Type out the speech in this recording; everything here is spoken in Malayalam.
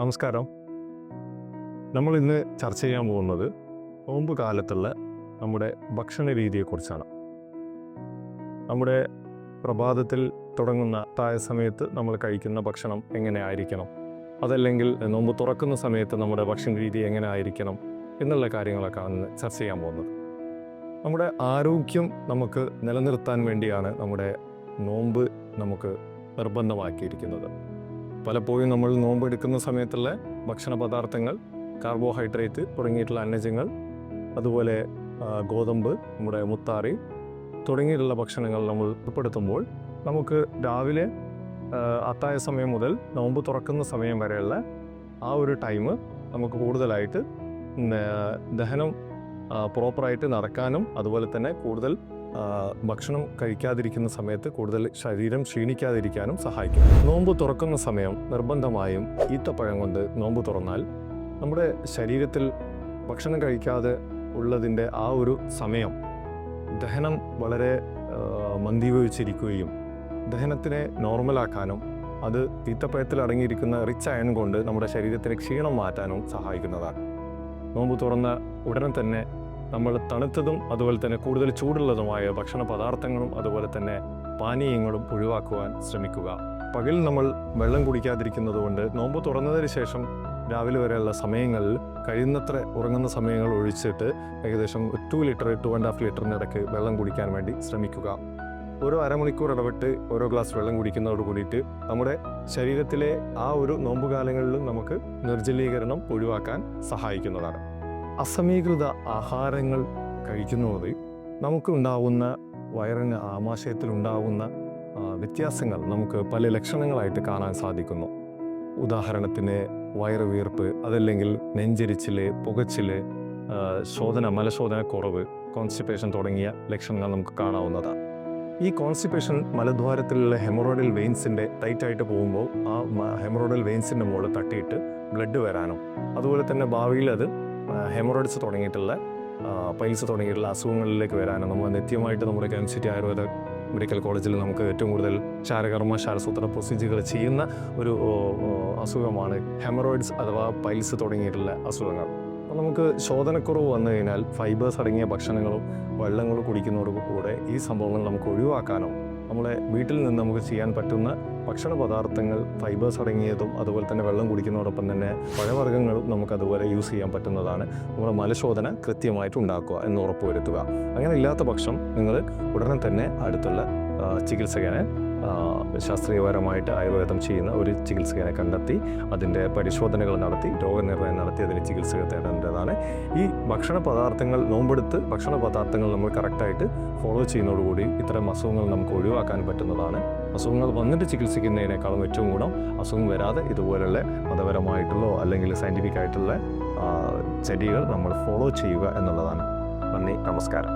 നമസ്കാരം. നമ്മൾ ഇന്ന് ചർച്ച ചെയ്യാൻ പോകുന്നത് നോമ്പ് കാലത്തുള്ള നമ്മുടെ ഭക്ഷണ രീതിയെക്കുറിച്ചാണ്. നമ്മുടെ പ്രഭാതത്തിൽ തുടങ്ങുന്ന താഴ സമയത്ത് നമ്മൾ കഴിക്കുന്ന ഭക്ഷണം എങ്ങനെ ആയിരിക്കണം? അതല്ലെങ്കിൽ നോമ്പ് തുറക്കുന്ന സമയത്ത് നമ്മുടെ ഭക്ഷണ രീതി എങ്ങനെ ആയിരിക്കണം? എന്നുള്ള കാര്യങ്ങളൊക്കെയാണ് ഇന്ന് ചർച്ച ചെയ്യാൻ പോകുന്നത്. നമ്മുടെ ആരോഗ്യം നമുക്ക് നിലനിർത്താൻ വേണ്ടിയാണ് നമ്മുടെ നോമ്പ് നമുക്ക് നിർബന്ധമാക്കിയിരിക്കുന്നത്. പലപ്പോഴും നമ്മൾ നോമ്പ് എടുക്കുന്ന സമയത്തുള്ള ഭക്ഷണ പദാർത്ഥങ്ങൾ കാർബോഹൈഡ്രേറ്റ് തുടങ്ങിയിട്ടുള്ള അന്നജങ്ങൾ അതുപോലെ ഗോതമ്പ് നമ്മുടെ മുത്താറി തുടങ്ങിയിട്ടുള്ള ഭക്ഷണങ്ങൾ നമ്മൾ ഉൾപ്പെടുത്തുമ്പോൾ നമുക്ക് രാവിലെ അത്തായ സമയം മുതൽ നോമ്പ് തുറക്കുന്ന സമയം വരെയുള്ള ആ ഒരു ടൈം നമുക്ക് കൂടുതലായിട്ട് ദഹനം പ്രോപ്പറായിട്ട് നടക്കാനും അതുപോലെ തന്നെ കൂടുതൽ ഭക്ഷണം കഴിക്കാതിരിക്കുന്ന സമയത്ത് കൂടുതൽ ശരീരം ക്ഷീണിക്കാതിരിക്കാനും സഹായിക്കും. നോമ്പ് തുറക്കുന്ന സമയം നിർബന്ധമായും ഈത്തപ്പഴം കൊണ്ട് നോമ്പ് തുറന്നാൽ നമ്മുടെ ശരീരത്തിൽ ഭക്ഷണം കഴിക്കാതെ ഉള്ളതിന്റെ ആ ഒരു സമയം ദഹനം വളരെ മന്ദീഭവിച്ചിരിക്കുകയും ദഹനത്തിനെ നോർമലാക്കാനും അത് ഈത്തപ്പഴത്തിൽ അടങ്ങിയിരിക്കുന്ന റിച്ച് അയൺ കൊണ്ട് നമ്മുടെ ശരീരത്തിന് ക്ഷീണം മാറ്റാനും സഹായിക്കുന്നതാണ്. നോമ്പ് തുറന്ന ഉടനെ തന്നെ നമ്മൾ തണുത്തതും അതുപോലെ തന്നെ കൂടുതൽ ചൂടുള്ളതുമായ ഭക്ഷണ പദാർത്ഥങ്ങളും അതുപോലെ തന്നെ പാനീയങ്ങളും ഒഴിവാക്കുവാൻ ശ്രമിക്കുക. പകൽ നമ്മൾ വെള്ളം കുടിക്കാതിരിക്കുന്നത് കൊണ്ട് നോമ്പ് തുറന്നതിന് ശേഷം രാവിലെ വരെയുള്ള സമയങ്ങളിൽ കഴിയുന്നത്ര ഉറങ്ങുന്ന സമയങ്ങൾ ഒഴിച്ചിട്ട് ഏകദേശം two litre two and half ലിറ്ററിനിടയ്ക്ക് വെള്ളം കുടിക്കാൻ വേണ്ടി ശ്രമിക്കുക. ഓരോ അരമണിക്കൂർ ഇടവിട്ട് ഓരോ ഗ്ലാസ് വെള്ളം കുടിക്കുന്നതോട് കൂടിയിട്ട് നമ്മുടെ ശരീരത്തിലെ ആ ഒരു നോമ്പുകാലങ്ങളിലും നമുക്ക് നിർജലീകരണം ഒഴിവാക്കാൻ സഹായിക്കുന്നതാണ്. അസമീകൃത ആഹാരങ്ങൾ കഴിക്കുന്നത് നമുക്കുണ്ടാവുന്ന വയറിന് ആമാശയത്തിലുണ്ടാവുന്ന വ്യത്യാസങ്ങൾ നമുക്ക് പല ലക്ഷണങ്ങളായിട്ട് കാണാൻ സാധിക്കുന്നു. ഉദാഹരണത്തിന് വയറുവീർപ്പ് അതല്ലെങ്കിൽ നെഞ്ചരിച്ചിൽ പുകച്ചിൽ ശോധന മലശോധന കുറവ് കോൺസ്റ്റിപ്പേഷൻ തുടങ്ങിയ ലക്ഷണങ്ങൾ നമുക്ക് കാണാവുന്നതാണ് ഈ കോൺസ്റ്റിപ്പേഷൻ മലദ്വാരത്തിലുള്ള ഹെമറോയിഡൽ വെയിൻസിന്റെ ടൈറ്റായിട്ട് പോകുമ്പോൾ ആ ഹെമറോയിഡൽ വെയിൻസിന്റെ മുകളിൽ തട്ടിയിട്ട് ബ്ലഡ് വരാനും അതുപോലെ തന്നെ ഭാവിയിൽ അത് ഹെമറോയിഡ്സ് തുടങ്ങിയിട്ടുള്ള പൈൽസ് തുടങ്ങിയിട്ടുള്ള അസുഖങ്ങളിലേക്ക് വരാനും നമ്മൾ നിത്യമായിട്ട് നമ്മുടെ K M C Ayurveda medical കോളേജിൽ നമുക്ക് ഏറ്റവും കൂടുതൽ ശാരകർമ്മ ശാരസൂത്ര പ്രൊസീജിയറുകൾ ചെയ്യുന്ന ഒരു അസുഖമാണ് ഹെമറോയിഡ്സ് അഥവാ പൈൽസ് തുടങ്ങിയിട്ടുള്ള അസുഖങ്ങൾ. നമുക്ക് ശോധനക്കുറവ് വന്നു കഴിഞ്ഞാൽ ഫൈബേഴ്സ് അടങ്ങിയ ഭക്ഷണങ്ങളും വെള്ളങ്ങളും കുടിക്കുന്നതോടുകൂടെ ഈ സംഭവങ്ങൾ നമുക്ക് ഒഴിവാക്കാനോ നമ്മളെ വീട്ടിൽ നിന്ന് നമുക്ക് ചെയ്യാൻ പറ്റുന്ന ഭക്ഷണ പദാർത്ഥങ്ങൾ ഫൈബേഴ്സ് അടങ്ങിയതും അതുപോലെ തന്നെ വെള്ളം കുടിക്കുന്നതോടൊപ്പം തന്നെ പഴവർഗങ്ങളും നമുക്ക് അതുപോലെ യൂസ് ചെയ്യാൻ പറ്റുന്നതാണ്. നമ്മുടെ മലശോധന കൃത്യമായിട്ട് ഉണ്ടാക്കുക എന്ന് ഉറപ്പുവരുത്തുക. അങ്ങനെ ഇല്ലാത്ത പക്ഷം നിങ്ങൾ ഉടനെ തന്നെ അടുത്തുള്ള ചികിത്സകനെ ശാസ്ത്രീയപരമായിട്ട് ആയുർവേദം ചെയ്യുന്ന ഒരു ചികിത്സകനെ കണ്ടെത്തി അതിന്റെ പരിശോധനകൾ നടത്തി രോഗനിർണയം നടത്തി അതിന് ചികിത്സ തേടേണ്ടതാണ്. ഈ ഭക്ഷണ പദാർത്ഥങ്ങൾ നോമ്പെടുത്ത് ഭക്ഷണ പദാർത്ഥങ്ങൾ നമ്മൾ കറക്റ്റായിട്ട് ഫോളോ ചെയ്യുന്നതോടുകൂടി ഇത്തരം അസുഖങ്ങൾ നമുക്ക് ഒഴിവാക്കാൻ പറ്റുന്നതാണ്. അസുഖങ്ങൾ വന്നിട്ട് ചികിത്സിക്കുന്നതിനേക്കാളും ഏറ്റവും ഗുണം അസുഖം വരാതെ ഇതുപോലുള്ള മതപരമായിട്ടുള്ളോ അല്ലെങ്കിൽ സയന്റിഫിക് ആയിട്ടുള്ള ചെടികൾ നമ്മൾ ഫോളോ ചെയ്യുക എന്നുള്ളതാണ്. നന്ദി നമസ്കാരം.